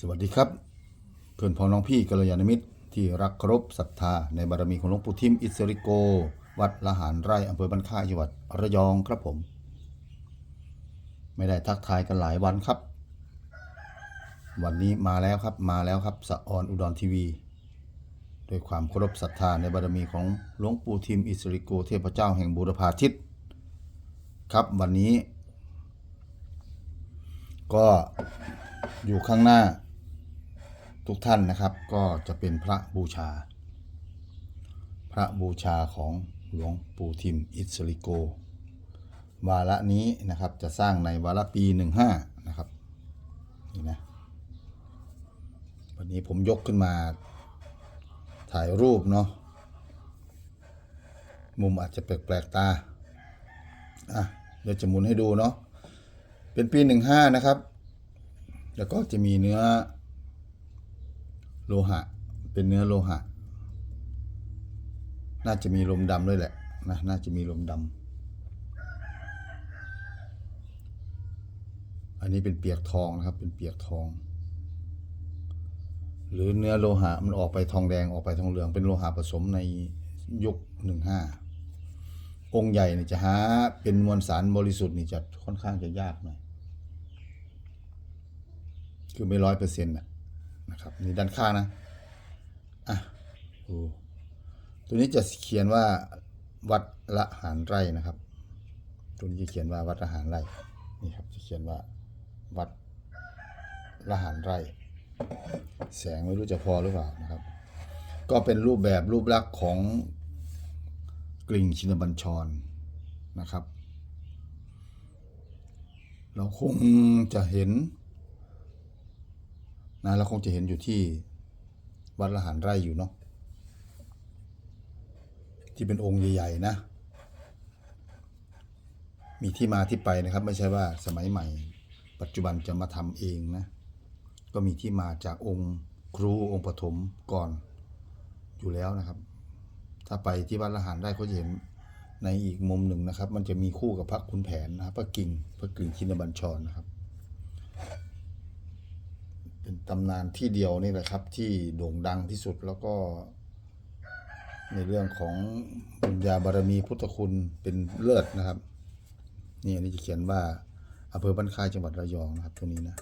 สวัสดีครับเพื่อนพ้องน้องพี่กัลยาณมิตร ที่รักเคารพศรัทธาในบารมีของหลวงปู่ทิมอิสริโก วัดละหารไร่อำเภอบ้านค่ายจังหวัดระยองครับผม ไม่ได้ทักทายกันหลายวันครับ วันนี้มาแล้วครับมาแล้วครับสะออนอุดรทีวีด้วยความเคารพศรัทธาในบารมีของหลวงปู่ทิมอิสริโกเทพเจ้าแห่งบูรพาทิตครับวันนี้ ก็อยู่ข้างหน้า ทุกท่านนะครับก็จะเป็นพระบูชา พระบูชาของหลวงปู่ทิมอิสริโก วาระนี้นะครับจะสร้างในวาระปี 15 นะครับนี่นะวันนี้ผมยกขึ้นมาถ่ายรูปเนาะมุมอาจจะแปลกๆตาอะเดี๋ยวจะหมุนให้ดูเนาะเป็นปี 15 นะครับ แล้วก็จะมีเนื้อ โลหะ เป็นเนื้อโลหะ น่าจะมีลมดำด้วยแหละนะน่าจะมีลมดำอันนี้เป็นเปียกทองนะครับ เป็นเปียกทอง หรือเนื้อโลหะมันออกไปทองแดงออกไปทองเหลืองเป็นโลหะผสมในยุคหนึ่งห้าองค์ใหญ่เนี่ยจะหาเป็นมวลสารบริสุทธิ์นี่จะค่อนข้างจะยากหน่อย คือไม่ร้อยเปอร์เซ็นต์นะ นะครับนี่ด้านข้างนะอะดูตัวนี้จะเขียนว่าวัดละหารไร่นะครับ ตัวนี้จะเขียนว่าวัดละหารไร่นี่ครับจะเขียนว่าวัดละหารไร่ แสงไม่รู้จะพอหรือเปล่านะครับ ก็เป็นรูปแบบรูปลักษณ์ของกริ่งชินบัญชรนะครับ เราคงจะเห็น นะเราคงจะเห็นอยู่ที่วัดละหารไร่อยู่เนาะที่เป็นองค์ใหญ่ๆนะ มีที่มาที่ไปนะครับ ไม่ใช่ว่าสมัยใหม่ ปัจจุบันจะมาทำเองนะ ก็มีที่มาจากองค์ครูองค์ปฐมก่อนอยู่แล้วนะครับ ถ้าไปที่วัดละหารไร่ก็จะเห็นในอีกมุมหนึ่งนะครับ มันจะมีคู่กับพระขุนแผนนะครับพระกิ่งพระกิ่งชินบัญชรนะครับ เป็นตำนานที่เดียวนี่แหละครับ ที่โด่งดังที่สุดแล้วก็ ในเรื่องของบุญญาบารมีพุทธคุณเป็นเลิศนะครับ นี่อันนี้จะเขียนว่าอำเภอบ้านค่ายจังหวัดระยองนะครับตรงนี้นะ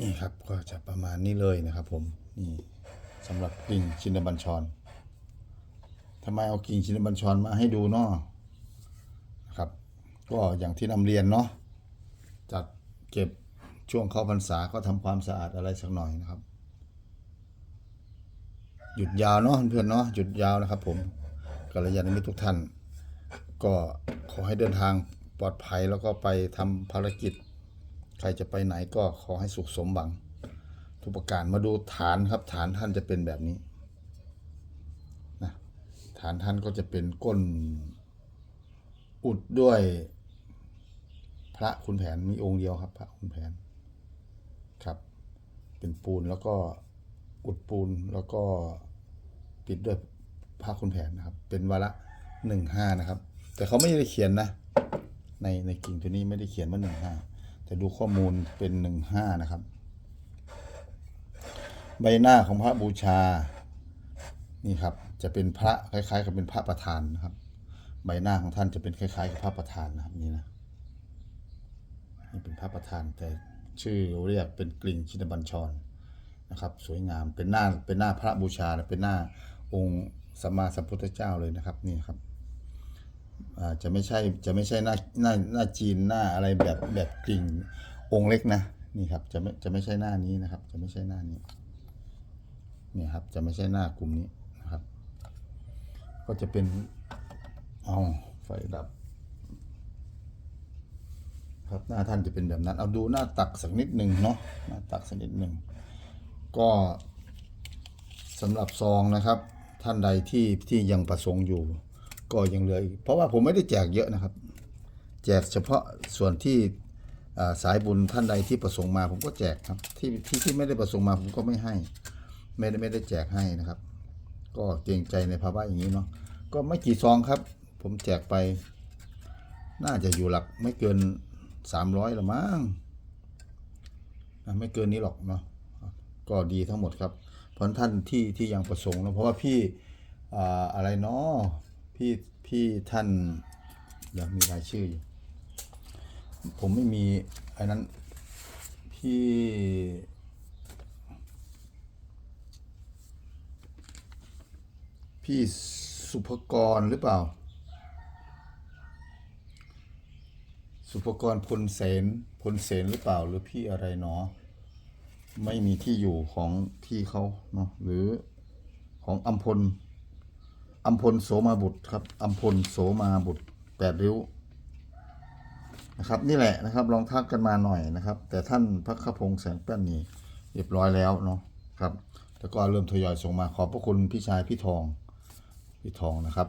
นี่ครับก็จะประมาณนี้เลยนะครับ ผมนี่สำหรับกิ่งชินบัญชรทำไมเอากิ่งชินบัญชรมาให้ดูเนาะนะครับ ก็อย่างที่นำเรียนเนาะจัดเก็บ ช่วงเข้าพรรษาก็ทำความสะอาดอะไรสักหน่อยนะครับ หยุดยาวเนาะเพื่อนเนาะหยุดยาวนะครับ ผมกัลยาณมิตรทุกท่าน ก็ขอให้เดินทางปลอดภัยแล้วก็ไปทำภารกิจ ใครจะไปไหนก็ขอให้สุขสมหวัง ทุกประการมาดูฐานครับ ฐานท่านจะเป็นแบบนี้นะฐานท่านก็จะเป็นก้นอุดด้วยพระคุณแผนมีองค์เดียวครับ พระคุณแผน เป็นปูนแล้วก็อุดปูนแล้วก็ปิดด้วยพระคุณแผนนะครับ เป็นวาระหนึ่งห้านะครับ แต่เขาไม่ได้เขียนนะ ในในกิ่งตัวนี้ไม่ได้เขียนว่าหนึ่งห้าแต่ดูข้อมูลเป็นหนึ่งห้านะครับ ใบหน้าของพระบูชานี่ครับ จะเป็นพระคล้าย ๆ กับเป็นพระประธานนะครับ ใบหน้าของท่านจะเป็นคล้ายๆกับพระประธานนะครับนี่นะนี่เป็นพระประธานแต่ ชื่อเรียกเป็นกลิ่งชินบัญชรนะครับสวยงามเป็นหน้าเป็นหน้าพระบูชาเป็นหน้าองค์สัมมาสัมพุทธเจ้าเลยนะครับนี่ครับจะไม่ใช่จะไม่ใช่หน้าหน้าหน้าจีนหน้าอะไรแบบแบบกลิ่งองค์เล็กนะนี่ครับจะไม่จะไม่ใช่หน้านี้นะครับ จะไม่ใช่หน้านี้นี่ครับจะไม่ใช่หน้ากลุ่มนี้นะครับ ก็จะเป็นเอาไฟดับ ครับ หน้าท่านจะเป็นแบบนั้น เอาดูหน้าตักสักนิดหนึ่งเนาะหน้าตักสักนิดหนึ่งก็สำหรับซองนะครับ ท่านใดที่ที่ยังประสงค์อยู่ ก็ยังเหลืออีกเพราะว่าผมไม่ได้แจกเยอะนะครับ แจกเฉพาะส่วนที่สายบุญท่านใดที่ประสงค์มา ผมก็แจกครับที่ที่ที่ไม่ได้ประสงค์มาผมก็ไม่ให้ ไม่ได้ไม่ได้แจกให้นะครับ ก็เกรงใจในภาวะอย่างนี้เนาะก็ไม่กี่ซองครับ ผมแจกไป น่าจะอยู่หลักไม่เกิน สามร้อยละมั้งไม่เกินนี้หรอกเนาะก็ดีทั้งหมดครับ เพราะท่านที่ที่ยังประสงค์นะเพราะว่าพี่อ่าอะไรเนาะพี่พี่ท่านเดี๋ยวมีรายชื่อ ผมไม่มีไอ้นั้นพี่พี่สุภกรหรือเปล่า สุภกรพลเสนพลเสนหรือเปล่าหรือพี่อะไรเนาะไม่มีที่อยู่ของพี่เขาเนาะหรือของอัมพลอัมพลโสมาบุตรครับอัมพลโสมาบุตรแปดริ้วนะครับนี่แหละนะครับลองทักกันมาหน่อยนะครับ แต่ท่านพักขพงษ์แสงแป้นนี่เรียบร้อยแล้วเนาะครับแล้วก็เริ่มทยอยส่งมาขอบพระคุณพี่ชายพี่ทองพี่ทองนะครับ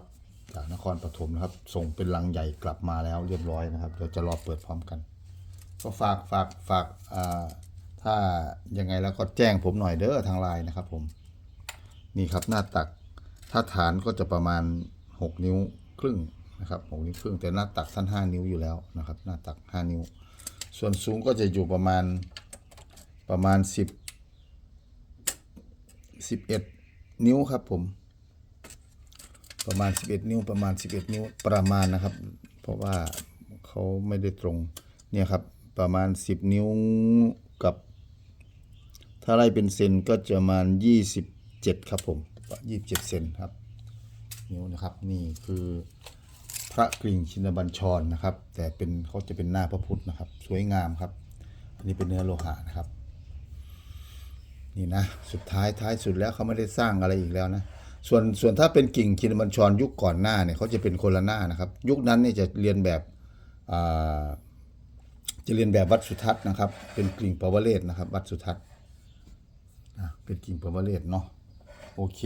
จากนครปฐมนะครับ ส่งเป็นลังใหญ่กลับมาแล้วเรียบร้อยนะครับเดี๋ยวจะรอเปิดพร้อมกัน ก็ฝากฝากฝากถ้ายังไงแล้วก็แจ้งผมหน่อยเด้อทางไลน์นะครับผมนี่ครับหน้าตักถ้าฐานก็จะประมาณ 6 นิ้วครึ่งนะครับ6นิ้วครึ่งแต่หน้าตักท่าน 5 นิ้วอยู่แล้วนะครับ หน้าตัก 5 นิ้ว ส่วนสูงก็จะอยู่ประมาณประมาณ 10 11 นิ้วครับผม ประมาณ 11 นิ้วประมาณ 11 นิ้วประมาณนะครับ เพราะว่าเขาไม่ได้ตรงเนี่ยครับประมาณ 10 นิ้วกับ ถ้าไล่เป็นเซนก็จะประมาณ 27 ครับผม27 เซนครับนิ้วนะครับนี่คือพระกริ่งชินบัญชรนะครับ แต่เป็นเขาจะเป็นหน้าพระพุทธนะครับ สวยงามครับ อันนี้เป็นเนื้อโลหะนะครับ นี่นะ สุดท้ายท้ายสุดแล้วเขาไม่ได้สร้างอะไรอีกแล้วนะ ส่วนส่วนถ้าเป็นกิ่งชินบัญชรยุคก่อนหน้าเนี่ยเขาจะเป็นคนละหน้านะครับ ยุคนั้นเนี่ยจะเรียนแบบจะเรียนแบบวัดสุทัศน์นะครับ เป็นกิ่งปวเรศนะครับ วัดสุทัศน์อะเป็นกิ่งปวเรศเนาะโอเค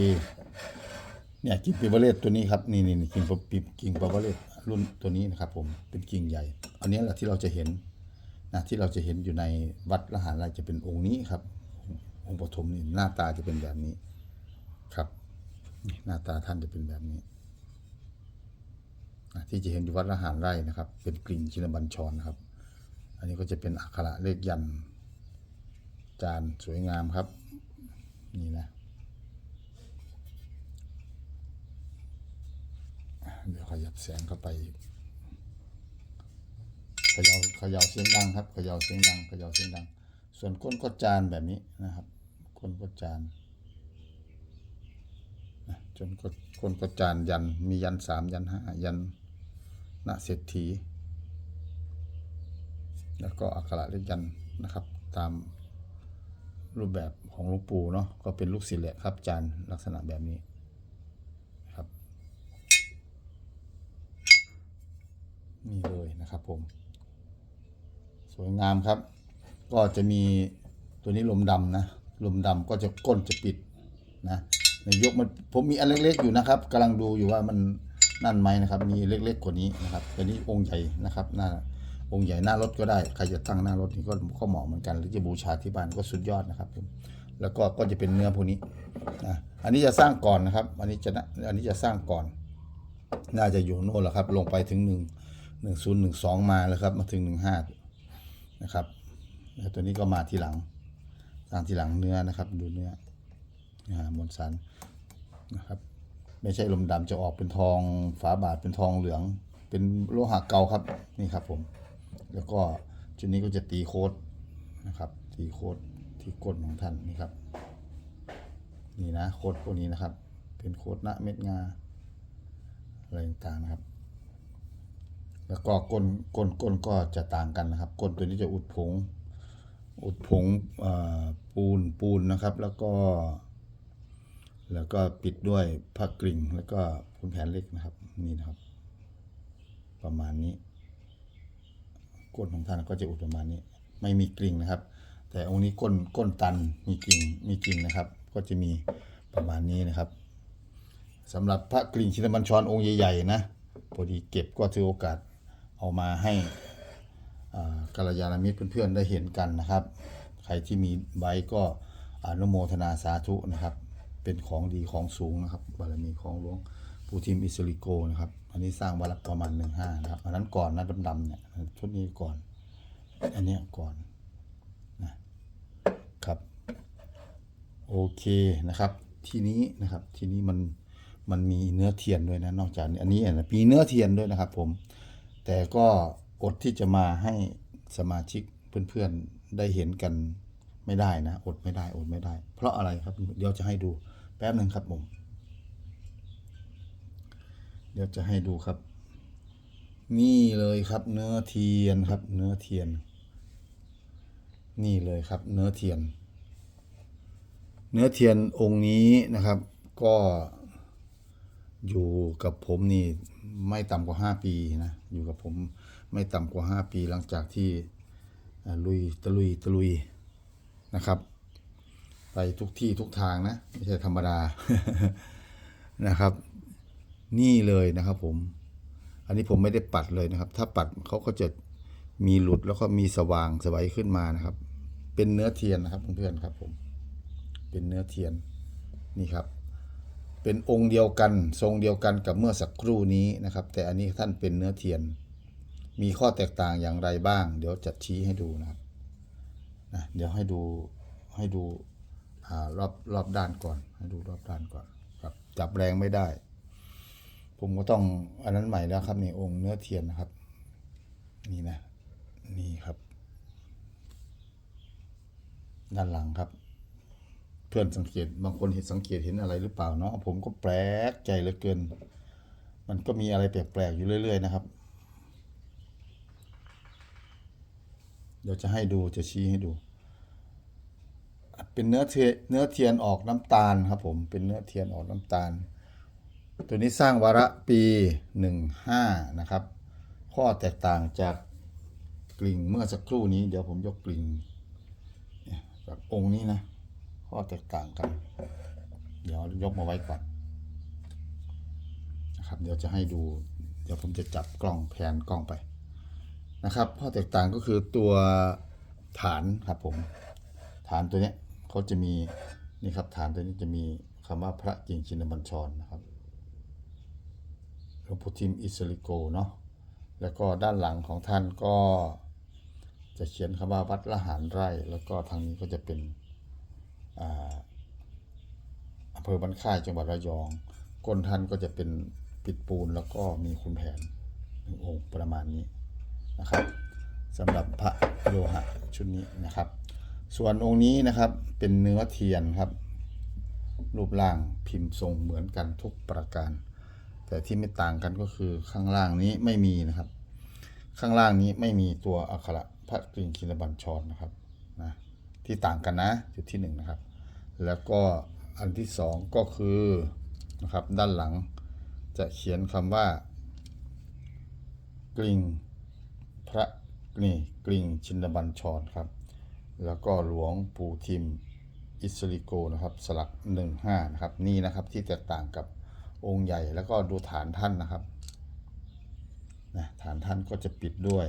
เนี่ยกิ่งปวเรศตัวนี้ครับนี่นี่นี่กิ่งปวกิ่งปวเรศรุ่นตัวนี้นะครับ ผมเป็นกิ่งใหญ่ อันนี้แหละที่เราจะเห็นนะที่เราจะเห็นอยู่ในวัดละหารไรจะเป็นองค์นี้ครับองค์ปฐมนี่หน้าตาจะเป็นแบบนี้ครับ หน้าตาท่านจะเป็นแบบนี้นะที่จะเห็นอยู่วัดละหารไร่นะครับ เป็นกลิ่งชินบัญชรนครับ อันนี้ก็จะเป็นอักขระเลขยัน จานสวยงามครับ นี่นะ เดี๋ยวขยับแสงเข้าไปเขยาเขย่าเสียงดังครับเขย่าเสียงดังเขย่าเสียงดัง ส่วนก้นก็จานแบบนี้นะครับ ก้นก็จาน จนก็ก้นก็จานยันมียันสามยันห้ายันณเศรษฐี แล้วก็อักขระเลขยันนะครับ ตามรูปแบบของหลวงปู่เนาะก็เป็นลูกศิษย์แหละครับจานลักษณะแบบนี้ครับนี่เลยนะครับผม สวยงามครับ ก็จะมีตัวนี้ลมดำนะลมดำก็จะก้นจะปิดนะ ในยกมันผมมีอันเล็ก ๆ อยู่นะครับกำลังดูอยู่ว่ามันนั่นไหมนะครับ มีเล็ก ๆ กว่านี้นะครับตัวนี้องค์ใหญ่นะครับหน้าองค์ใหญ่หน้ารถก็ได้ใครจะตั้งหน้ารถนี่ก็ก็เหมาะเหมือนกันหรือจะบูชาที่บ้านก็สุดยอดนะครับแล้วก็ก็จะเป็นเนื้อพวกนี้นะอันนี้จะสร้างก่อนนะครับ อันนี้จะนะอันนี้จะสร้างก่อน น่าจะอยู่โน่นแหละครับ ลงไปถึงหนึ่งหนึ่งศูนย์หนึ่งสองมาแล้วครับ มาถึงหนึ่งห้านะครับแล้วตัวนี้ก็มาทีหลังสร้างทีหลังเนื้อนะครับ ดูเนื้อ มวลสารนะครับ ไม่ใช่ลมดำจะออกเป็นทองฝาบาทเป็นทองเหลือง เป็นโลหะเก่าครับนี่ครับผม แล้วก็ชุดนี้ก็จะตีโค้ดนะครับ ตีโค้ดที่ก้นของท่านนี่ครับ นี่นะโค้ดพวกนี้นะครับ เป็นโค้ดณเม็ดงาอะไรต่างๆนะครับ แล้วก็ก้นก้นก้นก็จะต่างกันนะครับ ก้นตัวนี้จะอุดผงอุดผงปูนปูนนะครับ แล้วก็ แล้วก็ปิดด้วยผ้ากริ่งแล้วก็คุณแผนเล็กนะครับ นี่นะครับ ประมาณนี้ก้นของท่านก็จะอุดประมาณนี้ ไม่มีกริ่งนะครับ แต่องค์นี้ก้นก้นตันมีกริ่งมีกริ่งนะครับ ก็จะมีประมาณนี้นะครับสำหรับพระกริ่งชินบัญชรองค์ใหญ่ๆนะพอดีเก็บก็ถือโอกาสเอามาให้กัลยาณมิตรเพื่อนๆได้เห็นกันนะครับ ใครที่มีไว้ก็อนุโมทนาสาธุนะครับ เป็นของดีของสูงนะครับ บารมีของหลวงปู่ทิมอิสริโกนะครับ อันนี้สร้างวัดละประมาณหนึ่งห้านะครับ อันนั้นก่อนนะดำๆเนี่ยชุดนี้ก่อน อันนี้ก่อนนะครับ โอเคนะครับ ทีนี้นะครับ ทีนี้มันมันมีเนื้อเทียนด้วยนะ นอกจากนี้อันนี้อะมีเนื้อเทียนด้วยนะครับ ผม แต่ก็อดที่จะมาให้สมาชิกเพื่อนๆได้เห็นกันไม่ได้นะ อดไม่ได้อดไม่ได้ เพราะอะไรครับ เดี๋ยวจะให้ดู แป๊บหนึ่งครับผม เดี๋ยวจะให้ดูครับ นี่เลยครับ เนื้อเทียนครับ เนื้อเทียน นี่เลยครับ เนื้อเทียน เนื้อเทียนองค์นี้นะครับ ก็อยู่กับผมนี่ไม่ต่ำกว่าห้าปีนะอยู่กับผมไม่ต่ำกว่าห้าปีหลังจากที่ลุยตะลุยตะลุยนะครับ ไปทุกที่ทุกทางนะ ไม่ใช่ธรรมดานะครับ นี่เลยนะครับผม อันนี้ผมไม่ได้ปัดเลยนะครับ ถ้าปัดเขาก็จะมีหลุดแล้วก็มีสว่างสวัยขึ้นมานะครับ เป็นเนื้อเทียนนะครับเพื่อนๆครับผม เป็นเนื้อเทียนนี่ครับ เป็นองค์เดียวกัน ทรงเดียวกันกับเมื่อสักครู่นี้นะครับ แต่อันนี้ท่านเป็นเนื้อเทียน มีข้อแตกต่างอย่างไรบ้าง เดี๋ยวจัดชี้ให้ดูนะครับนะเดี๋ยวให้ดูให้ดู รอบรอบด้านก่อน ให้ดูรอบด้านก่อนครับ จับแรงไม่ได้ ผมก็ต้องอันนั้นใหม่แล้วครับนี่องค์เนื้อเทียนนะครับ นี่นะ นี่ครับ ด้านหลังครับ เพื่อนสังเกตบางคนเห็นสังเกตเห็นอะไรหรือเปล่าเนาะผมก็แปลกใจเหลือเกิน มันก็มีอะไรแปลกๆอยู่เรื่อย ๆ นะครับเดี๋ยวจะให้ดูจะชี้ให้ดู เป็นเนื้อเทียนเนื้อเทียนออกน้ำตาลครับผมเป็นเนื้อเทียนออกน้ำตาล ตัวนี้สร้างวาระปี 15 นะครับ ข้อแตกต่างจากกลิ่งเมื่อสักครู่นี้เดี๋ยวผมยกกลิ่งเนี่ยจากองค์นี้นะ ข้อแตกต่างกัน เดี๋ยวยกมาไว้ก่อนนะครับเดี๋ยวจะให้ดู เดี๋ยวผมจะจับกล้องแผนกล้องไปนะครับ ข้อแตกต่างก็คือตัวฐานครับผม ฐานตัวเนี้ย เขาจะมีนี่ครับฐานตัวนี้จะมีคำว่าพระจริงชินบัญชรนะครับหลวงปู่ทิมอิสริโกเนาะแล้วก็ด้านหลังของท่านก็จะเขียนคำว่าวัดละหารไร่ แล้วก็ทางนี้ก็จะเป็นอำเภอบ้านค่ายจังหวัดระยองก้นท่านก็จะเป็นปิดปูนแล้วก็มีคุณแผนหนึ่งองค์ประมาณนี้นะครับสำหรับพระโลหะชุดนี้นะครับ ส่วนองค์นี้นะครับเป็นเนื้อเทียนครับ รูปร่างพิมพ์ทรงเหมือนกันทุกประการ แต่ที่ไม่ต่างกันก็คือข้างล่างนี้ไม่มีนะครับ ข้างล่างนี้ไม่มีตัวอักขระพระกริ่งคินบัญชรนะครับนะที่ต่างกันนะจุดที่หนึ่งนะครับ แล้วก็อันที่สองก็คือนะครับด้านหลังจะเขียนคำว่า กริ่งพระนี่กริ่งชินบัญชรครับ แล้วก็หลวงปู่ทิมอิสริโกนะครับสลักหนึ่งห้านะครับนี่นะครับที่แตกต่างกับองค์ใหญ่แล้วก็ดูฐานท่านนะครับนะฐานท่านก็จะปิดด้วย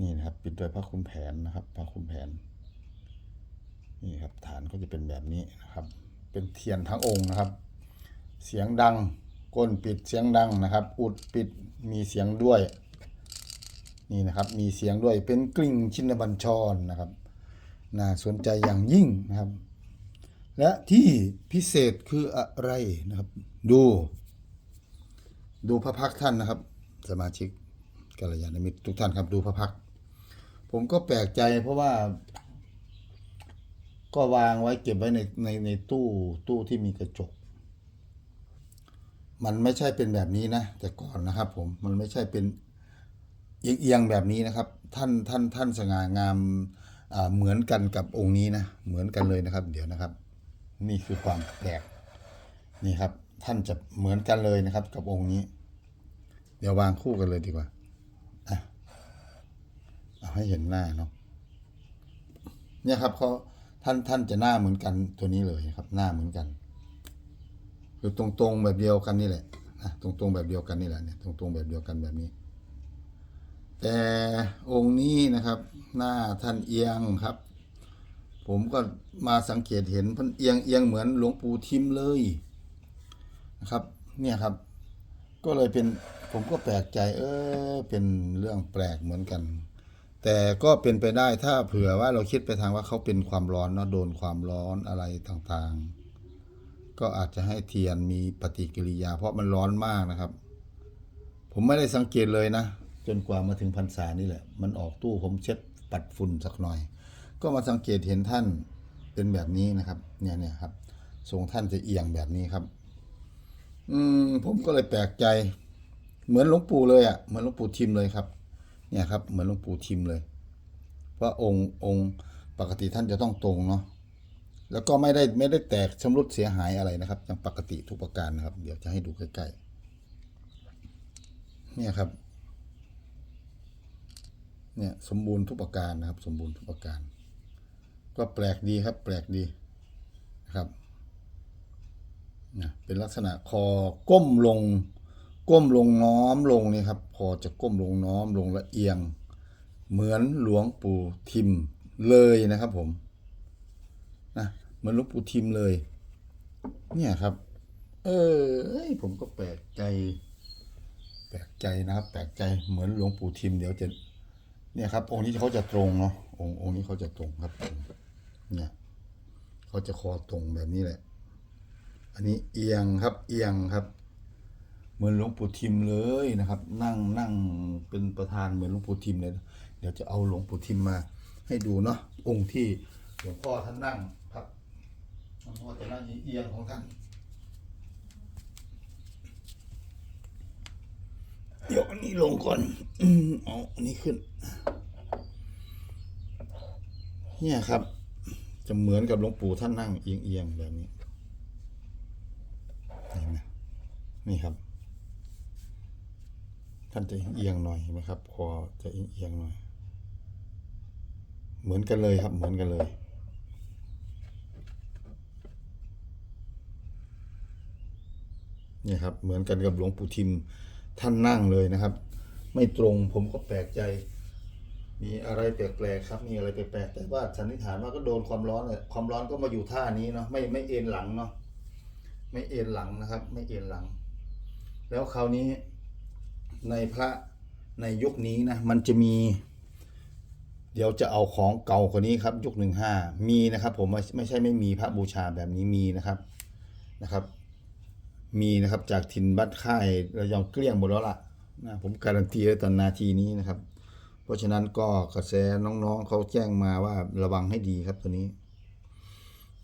นี่นะครับปิดด้วยพระคุณแผนนะครับพระคุณแผนนี่ครับฐานก็จะเป็นแบบนี้นะครับ เป็นเทียนทั้งองค์นะครับ เสียงดังก้นปิดเสียงดังนะครับ อุดปิดมีเสียงด้วย นี่นะครับมีเสียงด้วยเป็นกลิ่งชินบัญชรนะครับน่าสนใจอย่างยิ่งนะครับ และที่พิเศษคืออะไรนะครับ ดู ดูพระพักท่านนะครับ สมาชิกกัลยาณมิตรทุกท่านครับดูพระพัก ผมก็แปลกใจเพราะว่า ก็วางไว้เก็บไว้ในในในตู้ตู้ที่มีกระจก มันไม่ใช่เป็นแบบนี้นะ แต่ก่อนนะครับผมมันไม่ใช่เป็น เอียงเอียงแบบนี้นะครับ ท่านท่านท่านสง่างามเหมือนกันกับองค์นี้นะเหมือนกันเลยนะครับ เดี๋ยวนะครับ นี่คือความแปลกนี่ครับ ท่านจะเหมือนกันเลยนะครับ กับองค์นี้ เดี๋ยววางคู่กันเลยดีกว่าอะเอาให้เห็นหน้าเนาะเนี่ยครับเขาท่านท่านจะหน้าเหมือนกันตัวนี้เลยครับ หน้าเหมือนกันคือตรงๆแบบเดียวกันนี่แหละนะตรงๆแบบเดียวกันนี่แหละเนี่ยตรงๆแบบเดียวกันแบบนี้ แต่องค์นี้นะครับ หน้าท่านเอียงครับ ผมก็มาสังเกตเห็นท่านเอียงเอียงเหมือนหลวงปู่ทิมเลยนะครับ เนี่ยครับ ก็เลยเป็นผมก็แปลกใจ เออเป็นเรื่องแปลกเหมือนกัน แต่ก็เป็นไปได้ถ้าเผื่อว่าเราคิดไปทางว่าเขาเป็นความร้อนเนาะโดนความร้อนอะไรต่างๆ ก็อาจจะให้เทียนมีปฏิกิริยา เพราะมันร้อนมากนะครับ ผมไม่ได้สังเกตเลยนะ จนกว่ามาถึงพรรษานี่แหละ มันออกตู้ผมเช็ดปัดฝุ่นสักหน่อย ก็มาสังเกตเห็นท่านเป็นแบบนี้นะครับ เนี่ยเนี่ยครับทรงท่านจะเอียงแบบนี้ครับ อืมผมก็เลยแปลกใจ เหมือนหลวงปู่เลยอะ่ะเหมือนหลวงปู่ทิมเลยครับ เนี่ยครับ เหมือนหลวงปู่ทิมเลยเพราะองค์องค์ปกติท่านจะต้องตรงเนาะแล้วก็ไม่ได้ไม่ได้แตกชำรุดเสียหายอะไรนะครับย่างปกติทุกประการนะครับ เดี๋ยวจะให้ดูใกล้ๆเนี่ยครับ เนี่ยสมบูรณ์ทุกประการนะครับ สมบูรณ์ทุกประการ ก็แปลกดีครับ แปลกดีนะครับนะเป็นลักษณะคอก้มลง ก้มลงน้อมลงนี่ครับคอจะก้มลงน้อมลงละเอียง เหมือนหลวงปู่ทิมเลยนะครับผมนะเหมือนหลวงปู่ทิมเลย เนี่ยครับ เออผมก็แปลกใจ แปลกใจนะครับ แปลกใจเหมือนหลวงปู่ทิมเดี๋ยวจะ เนี่ยครับ องค์นี้เขาจะตรงเนาะองค์องค์นี้เขาจะตรงครับ เนี่ยเขาจะคอตรงแบบนี้แหละ อันนี้เอียงครับ เอียงครับ เหมือนหลวงปู่ทิมเลยนะครับ นั่งนั่งเป็นประธานเหมือนหลวงปู่ทิมเลยเดี๋ยวจะเอาหลวงปู่ทิมมา ให้ดูเนาะองค์ที่หลวงพ่อท่านนั่งครับหลวงพ่อจะนั่งเอียงของท่านเดี๋ยวอันนี้ลงก่อน เอาอันนี้ขึ้น เนี่ยครับ จะเหมือนกับหลวงปู่ท่านนั่งเอียงๆแบบนี้เห็นไหมนี่ครับ ท่านจะเอียงหน่อยเห็นไหมครับคอจะเอียงหน่อย เหมือนกันเลยครับ เหมือนกันเลยเนี่ยครับ เหมือนกันกับหลวงปู่ทิมท่านนั่งเลยนะครับ ไม่ตรงผมก็แปลกใจ มีอะไรแปลกๆครับ มีอะไรแปลกๆแต่ว่าสันนิษฐานว่าก็โดนความร้อนเลยความร้อนก็มาอยู่ท่านี้เนาะไม่ไม่เอ็นหลังเนาะไม่เอ็นหลังนะครับ ไม่เอ็นหลัง แล้วคราวนี้ในพระในยุคนี้นะมันจะมี เดี๋ยวจะเอาของเก่ากว่านี้ครับ ยุคหนึ่งห้ามีนะครับ ผมไม่ไม่ใช่ไม่มีพระบูชาแบบนี้มีนะครับนะครับ มีนะครับจากถิ่นบ้านค่ายระยองเกลี้ยงหมดแล้วล่ะนะผมการันตีไว้ตอนนาทีนี้นะครับ ราะฉะนั้นก็กระแสน้องๆเขาแจ้งมาว่าระวังให้ดีครับตัวนี้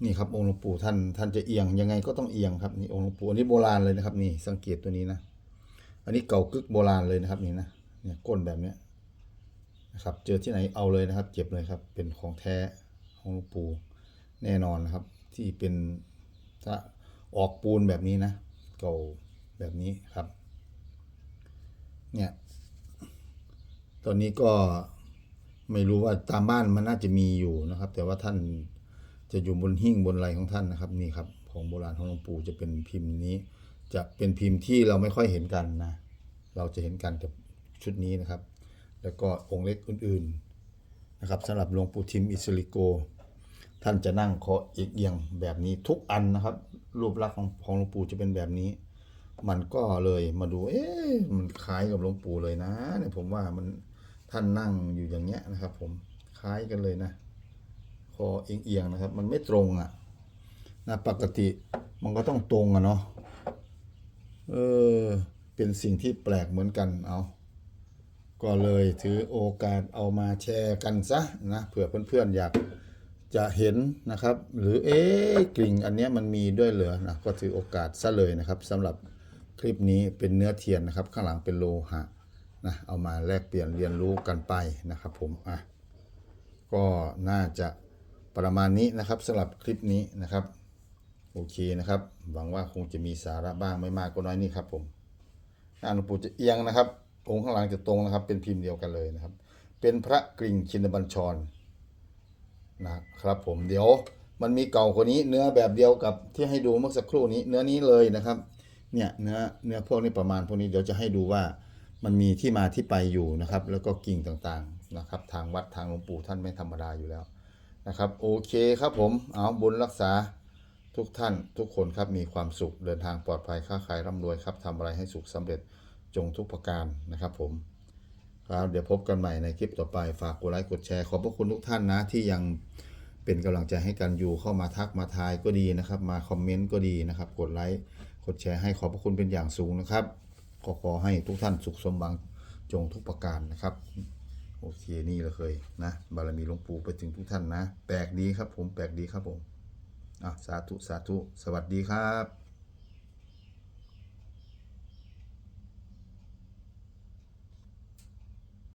นี่ครับองค์หลวงปู่ท่านท่านจะเอียงยังไงก็ต้องเอียงครับนี่องค์หลวงปู่อันนี้โบราณเลยนะครับ นี่สังเกตตัวนี้นะอันนี้เก่ากึกโบราณเลยนะครับนี่นะเนี่ยก้นแบบเนี้ยนะครับ เจอที่ไหนเอาเลยนะครับเจ็บเลยครับ เป็นของแท้ของหลวงปู่แน่นอนนะครับ ที่เป็นถ้าออกปูนแบบนี้นะ เก่าแบบนี้ครับ เนี่ย ตอนนี้ก็ไม่รู้ว่าตามบ้านมันน่าจะมีอยู่นะครับ แต่ว่าท่านจะอยู่บนหิ้งบนอะไรของท่านนะครับนี่ครับ ของโบราณของหลวงปู่จะเป็นพิมพ์นี้ จะเป็นพิมพ์ที่เราไม่ค่อยเห็นกันนะ เราจะเห็นกันกับชุดนี้นะครับ แล้วก็องค์เล็กอื่นๆนะครับสำหรับหลวงปู่ทิมอิสริโก ท่านจะนั่งคอเอียงแบบนี้ทุกอันนะครับ รูปลักษณ์ของของหลวงปู่จะเป็นแบบนี้ มันก็เลยมาดู เอ๊ะมันคล้ายกับหลวงปู่เลยนะเนี่ยผมว่ามัน ท่านนั่งอยู่อย่างเงี้ยนะครับ ผมคล้ายกันเลยนะคอเอียงๆนะครับ มันไม่ตรงอะนะปกติมันก็ต้องตรงอะเนาะเออเป็นสิ่งที่แปลกเหมือนกันเอาก็เลยถือโอกาสเอามาแชร์กันซะนะเผื่อเพื่อนๆอยากจะเห็นนะครับ หรือเอ๊กลิ่งอันนี้มันมีด้วยเหรอนะก็ถือโอกาสซะเลยนะครับสำหรับคลิปนี้เป็นเนื้อเทียนนะครับ ข้างหลังเป็นโลหะ นะเอามาแลกเปลี่ยนเรียนรู้กันไปนะครับผมอะก็น่าจะประมาณนี้นะครับสำหรับคลิปนี้นะครับโอเคนะครับ หวังว่าคงจะมีสาระบ้างไม่มากก็น้อยนี่ครับผมหน้าหลวงปู่จะเอียงนะครับองค์ข้างหลังจะตรงนะครับ เป็นพิมพ์เดียวกันเลยนะครับ เป็นพระกริ่งชินบัญชรนะครับผมเดี๋ยวมันมีเก่ากว่านี้เนื้อแบบเดียวกับที่ให้ดูเมื่อสักครู่นี้ เนื้อนี้เลยนะครับ เนี่ยเนื้อเนื้อพวกนี้ประมาณพวกนี้เดี๋ยวจะให้ดูว่า มันมีที่มาที่ไปอยู่นะครับ แล้วก็กิ่งต่างๆนะครับ ทางวัดทางหลวงปู่ท่านไม่ธรรมดาอยู่แล้วนะครับ โอเคครับผมเอาบุญรักษาทุกท่านทุกคนครับมีความสุขเดินทางปลอดภัยค้าขายร่ำรวยครับทำอะไรให้สุขสำเร็จจงทุกประการนะครับผมครับเดี๋ยวพบกันใหม่ในคลิปต่อไปฝากกดไลค์กดแชร์ขอบพระคุณทุกท่านนะที่ยังเป็นกำลังใจให้กันอยู่เข้ามาทักมาทายก็ดีนะครับ มาคอมเมนต์ก็ดีนะครับ กดไลค์กดแชร์ให้ขอบพระคุณเป็นอย่างสูงนะครับ ก็ขอให้ทุกท่านสุขสมบังจงทุกประการนะครับ โอเคนี่เราเคยนะ บารมีหลวงปู่ไปถึงทุกท่านนะ แปลกดีครับผมแปลกดีครับผมอะสาธุสาธุสวัสดีครับ